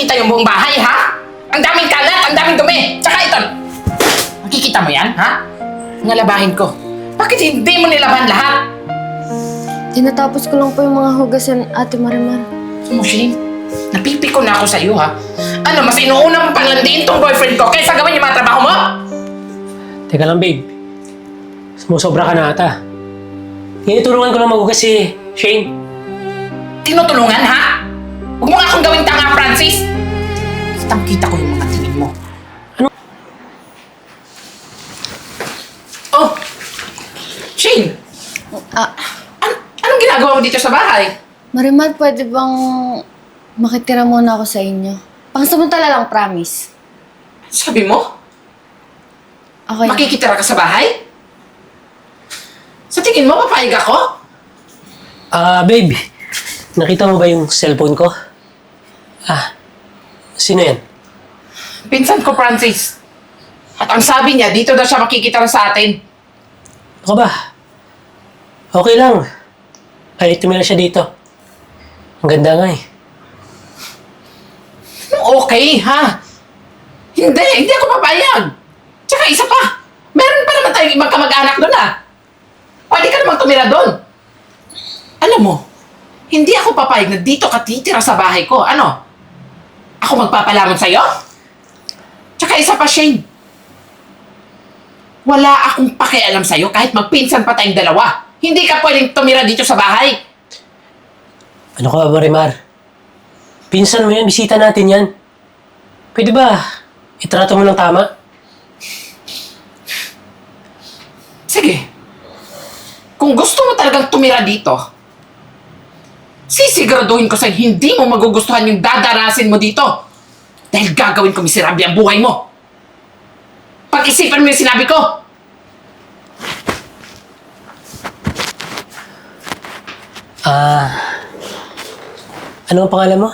nakikita yung buong bahay, ha? Ang daming kalat, ang daming dumi. Tsaka ito, nakikita mo yan, ha? Nalabahin ko. Bakit hindi mo nilaban lahat? Tinatapos ko lang po yung mga hugasan, Ate Marimar. Sumushing, napipiko na ako sa iyo, ha? Ano, mas inuuna mo pang landiin tong boyfriend ko kaysa gawin yung mga trabaho mo? Teka lang, babe. Sumusobra ka na ata. Tinutulungan ko lang maghugas si Shane. Tinutulungan, ha? Huwag mo nga akong gawing tanga, Francis! Kitang kita ko yung mga tingin mo. Ano? Oh! Shane! Ah, An- anong ginagawa mo dito sa bahay? Marimar, pwede bang makitira muna ako sa inyo? Pangsamantala lang, promise. Sabi mo? Okay. Makikitira ka sa bahay? Sa tingin mo, papayag ako? Ah, babe. Nakita mo ba yung cellphone ko? Ah, sino yan? Pinsan ko, Francis. At ang sabi niya, dito daw siya makikitira sa atin. Ako ba? Okay lang. Ay, tumira siya dito. Ang ganda nga eh. Okay, ha? Hindi, hindi ako papayag. Tsaka isa pa, meron pa naman tayong ibang kamag-anak doon, ha? Pwede ka namang tumira doon. Alam mo, hindi ako papayag na dito ka titira sa bahay ko. Ano? Ako magpapalamon sa'yo? Tsaka isa pa, Shane. Wala akong pakialam sa'yo kahit magpinsan pa tayong dalawa. Hindi ka pwedeng tumira dito sa bahay. Ano ka ba, Marimar? Pinsan mo yan, bisita natin yan. Pwede ba? Itrato mo lang tama? Sige. Kung gusto mo talagang tumira dito, sisiguraduhin ko sa'yo hindi mo magugustuhan yung dadarasin mo dito. Dahil gagawin ko miserable ang buhay mo. Pag-isipan mo yung sinabi ko. Ah, ano ang pangalan mo?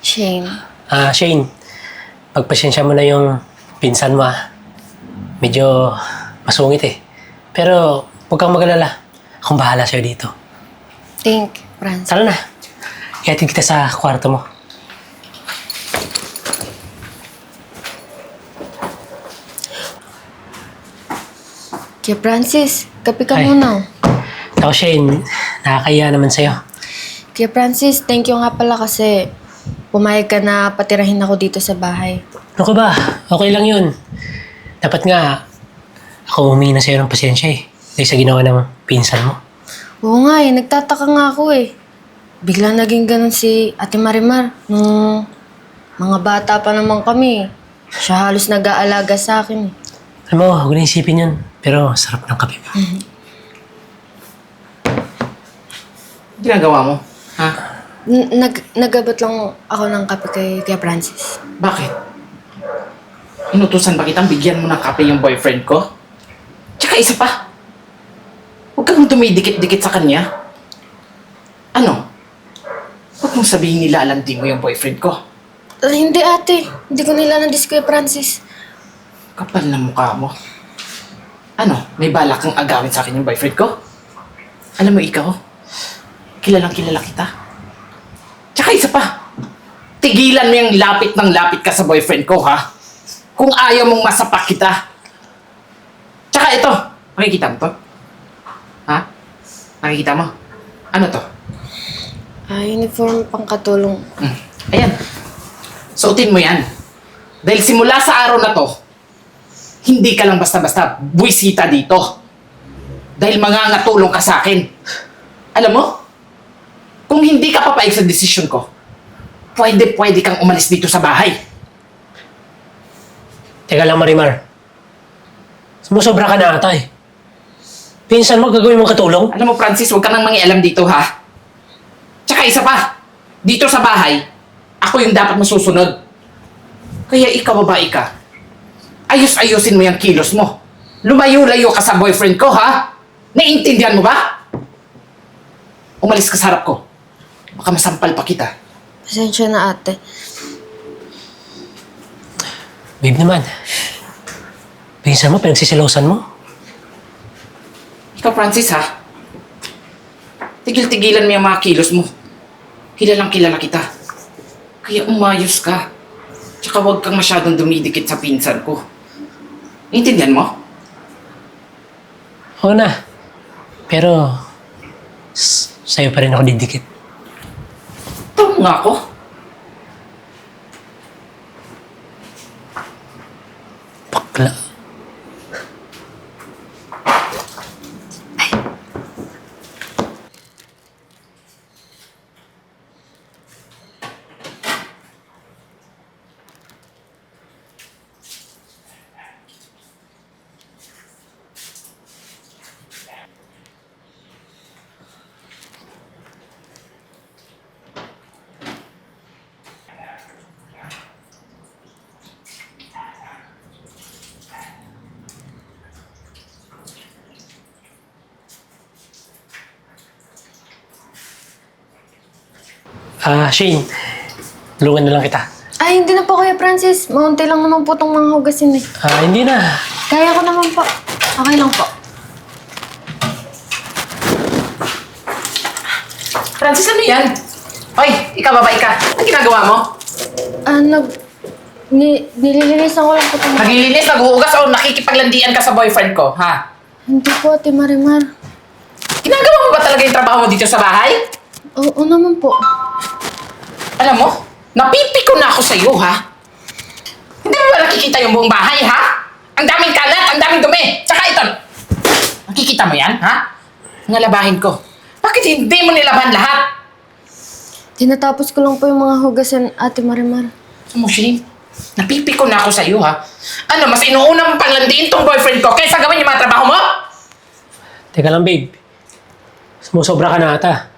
Shane. Ah, Shane. Pagpasensya mo na yung pinsan mo ah. Medyo masungit eh. Pero huwag kang magalala. Akong bahala sa'yo dito. Think, Francis. Tara na. Ihatid kita sa kwarto mo. Kaya Francis, kape ka Ay. muna. Ako, Shane, nakakaya naman sa'yo. Kaya Francis, thank you nga pala kasi pumayag ka na patirahin ako dito sa bahay. Ano ka ba? Okay lang yun. Dapat nga, ako humingi na sa'yo ng pasensya eh. Dahil sa ginawa ng pinsan mo. Oo nga eh, nagtataka nga ako eh. Bigla naging ganun si Ate Marimar. Nung mga bata pa naman kami. Siya halos nag-aalaga sa akin eh. Alam mo, huwag na isipin yun. Pero sarap ng kape mo. Ginagawa mo? Ha? N- nag nagabot lang ako ng kape kay, kay Francis. Bakit? Inutusan ba kitang bigyan mo ng kape yung boyfriend ko? Tsaka isa pa. Huwag kang dumidikit-dikit sa kanya. Ano? Huwag mong sabihin nila alam di mo yung boyfriend ko. Ah, hindi ate, hindi ko nila nandis kay Francis. Kapal na mukha mo. Ano? May balak kang agawin sa akin yung boyfriend ko? Alam mo ikaw, kilalang kilala kita. Tsaka isa pa, tigilan mo yung lapit ng lapit ka sa boyfriend ko, ha? Kung ayaw mong masapak kita. Tsaka ito, makikita mo to? Nakikita mo? Ano to? Ah, uniform pang katulong. Hmm. Ayan. Suotin mo yan. Dahil simula sa araw na to, hindi ka lang basta-basta buwisita dito. Dahil mga natulong ka sa akin. Alam mo, kung hindi ka papayag sa desisyon ko, pwede-pwede kang umalis dito sa bahay. Teka lang, Marimar. Sumusobra ka na ata eh. Pinsan mo, gagawin mong katulong? Alam mo, Francis, huwag ka nang mangialam dito, ha? Tsaka isa pa, dito sa bahay, ako yung dapat masusunod. Kaya ikaw, babae ka, ayos-ayusin mo yung kilos mo. Lumayo-layo ka sa boyfriend ko, ha? Naiintindihan mo ba? Umalis ka sa harap ko. Baka masampal pa kita. Pasensya na ate. Babe naman. Pinsan mo, pinagsisilosan mo. Ikaw, Francis, ha? Tigil-tigilan mo yung mga kilos mo. Kilalang kilala kita. Kaya umayos ka. Tsaka huwag kang masyadong dumidikit sa pinsan ko. Intindihan mo? Oo na. Pero, s- sa'yo pa rin ako didikit. Tama nga ako. Bakla. Ah, Shane. Tulungan na lang kita. Ay, hindi na po Kuya Francis. Maunti lang naman po itong mga hugasin eh. Ah, hindi na. Kaya ko naman po. Okay lang po. Francis, ano yan? Hoy, ikaw babae ka. Anong ginagawa mo? Ah, nag... Ni, nililinisan ko lang po itong... Naglilinis, naghuhugas o nakikipaglandian ka sa boyfriend ko, ha? Hindi po, Ate Marimar. Ginagawa mo ba talaga yung trabaho mo dito sa bahay? Oo naman po. Alam mo, napipiko na ako sa iyo, ha? Hindi mo ba nakikita yung buong bahay, ha? Ang daming kalat, ang daming dumi. Tsaka ito, nakikita mo yan, ha? Mga labahin ko. Bakit hindi mo nilaban lahat? Tinatapos ko lang po yung mga hugasin, Ate Marimar. Alam mo, Shane, napipiko na ako sa iyo, ha? Ano, mas inuuna mong panglandiin tong boyfriend ko kaysa gawin yung mga trabaho mo? Teka lang, babe. Sumusobra ka na ata.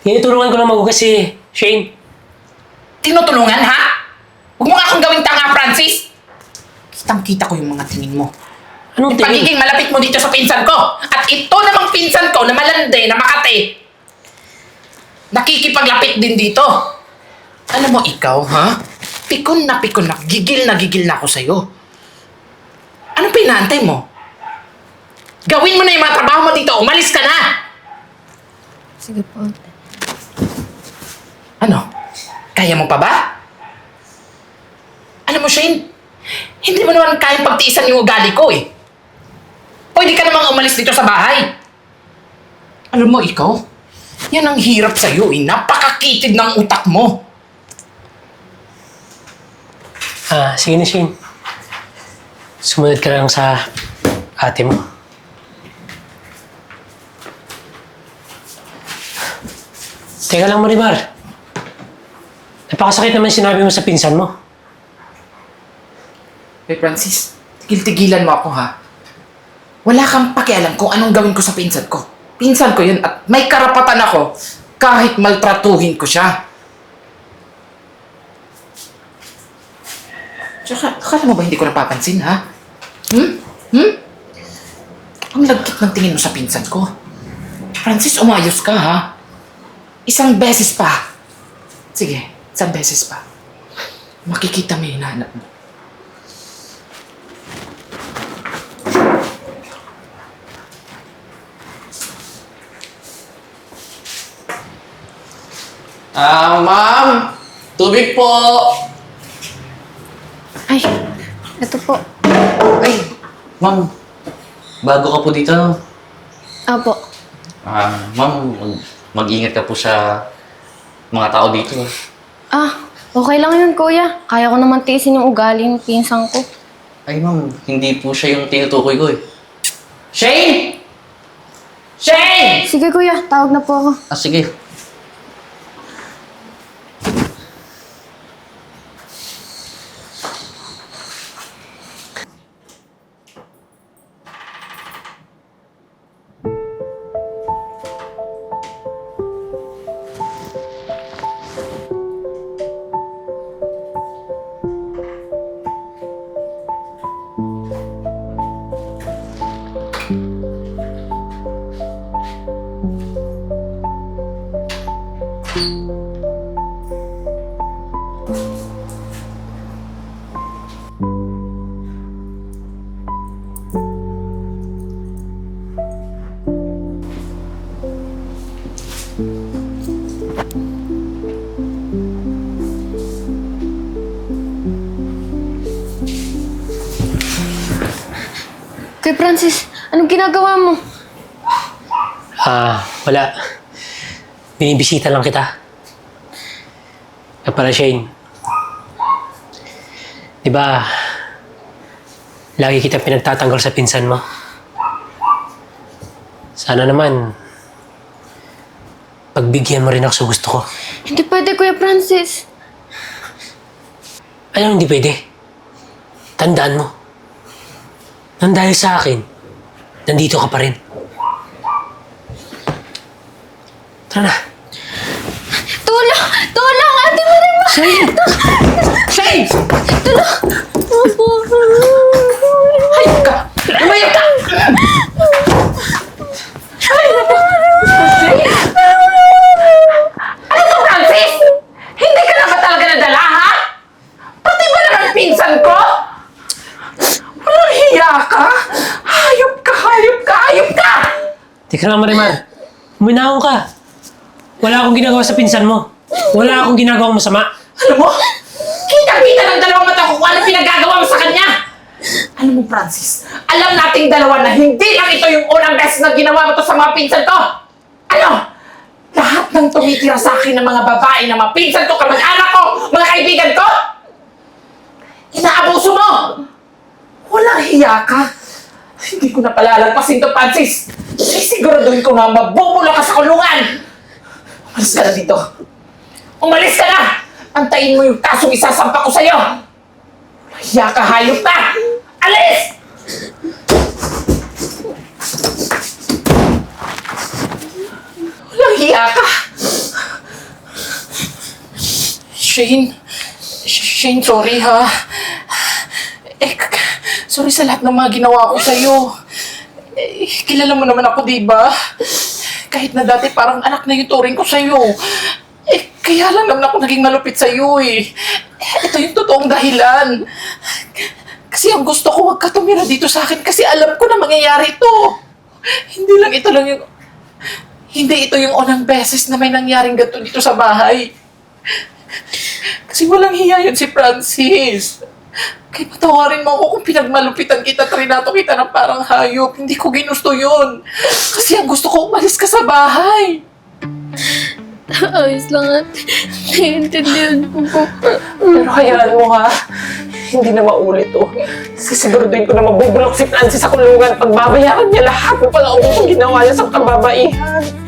Tinutulungan ko lang maghugas si Shane. Tinutulungan, ha? Huwag mo nga akong gawing tanga, Francis. Kitang-kita ko yung mga tingin mo. Anong Yung tingin? pagiging malapit mo dito sa pinsan ko. At ito namang pinsan ko na malande, na makate. Nakikipaglapit din dito. Alam mo ikaw, ha? Pikon na pikon na, gigil na gigil na ako sa'yo. Anong pinantay mo? Gawin mo na yung mga trabaho mo dito, umalis ka na! Sige po. Ano? Kaya mo pa ba? Alam mo, Shane, hindi mo naman kayang pagtiisan yung ugali ko eh. Pwede ka namang umalis dito sa bahay. Alam mo, ikaw, yan ang hirap sa'yo eh. Napakakitid ng utak mo. Ah, sige na, Shane. Sumunod ka lang sa ate mo. Teka lang, Marimar. Napakasakit naman sinabi mo sa pinsan mo. Hey Francis, tigil-tigilan mo ako ha. Wala kang pakialam kung anong gawin ko sa pinsan ko. Pinsan ko yun at may karapatan ako kahit maltratuhin ko siya. Tsaka, akala mo ba hindi ko napapansin ha? Hmm? Hmm? Ang lagkit ng tingin mo sa pinsan ko. Francis, umayos ka ha. Isang beses pa. Sige, isang beses pa. Makikita mo yung hinahanap mo. Ah, ma'am! Tubig po! Ay, ito po. Ay, ma'am. Bago ka po dito, no? Apo. Ah, ma'am, mag- mag-ingat ka po sa mga tao dito. Ah, okay lang yun, Kuya. Kaya ko naman tiisin yung ugali ng pinsang ko. Ay, ma'am, hindi po siya yung tinutukoy ko eh. Shane! Shane! Sige, Kuya. Tawag na po ako. Ah, sige. Kay Francis, anong ginagawa mo? Ah, wala. Binibisita lang kita. Kaya pala, Shane. Di ba, lagi kita pinagtatanggol sa pinsan mo. Sana naman, pagbigyan mo rin ako sa gusto ko. Hindi pwede, Kuya Francis. Alam hindi pwede. Tandaan mo. Nang dahil sa akin, nandito ka pa rin. Tara na. Tulong! Tulong! Ate Marimar! Shane! Shane! Opo. Hayop ka! Lumayo ka! Ano to, Francis? Hindi ka na ba talaga nadala, ha? Pati ba naman pinsan ko? Walang hiya ka? Hayop ka, hayop ka, hayop ka! Teka lang, Marimar. Uminahon ka. Wala akong ginagawa sa pinsan mo. Wala akong ginagawang masama. Alam mo, kita-kita ng dalawang mata ko kung ano pinagagawa mo sa kanya. Alam mo, Francis, alam nating dalawa na hindi lang ito yung unang beses na ginawa mo to sa mga pinsan ko. Ano? Lahat ng tumitira sa akin ng mga babae na mga pinsan ko, kamag-anak ko, mga kaibigan ko, inaabuso mo. Walang hiya ka. Hindi ko na palalagpasin to, Francis. Sisiguraduhin ko na mabubula ka sa kulungan. Umalis ka na dito. Umalis ka na! Antayin mo yung kasong isasampa ko sa'yo! Hiya ka, hayop ka! Alis! Walang hiya ka! Shane, Sh- Shane, sorry ha. Eh, sorry sa lahat ng mga ginawa ko sa'yo. Eh, kilala mo naman ako, di ba? Kahit na dati parang anak na yung turing ko sa'yo. Eh, kaya lang naman ako naging malupit sa'yo eh. Ito yung totoong dahilan. Kasi ang gusto ko, huwag ka tumira dito sa akin kasi alam ko na mangyayari ito. Hindi lang ito lang yung... Hindi ito yung unang beses na may nangyaring ganito dito sa bahay. Kasi walang hiya yun si Francis. Kaya patawarin mo ako kung pinagmalupitan kita, trinato kita ng parang hayop. Hindi ko ginusto yun. Kasi ang gusto ko, umalis ka sa bahay. Ayos lang ate. Naiintindihan ko po. Pero hayaan mo ha, hindi na maulit to. Sisiguraduhin ko na mabubulok si Francis sa kulungan. Pagbabayaran niya lahat ng palaubos ginawa niya sa kababaihan.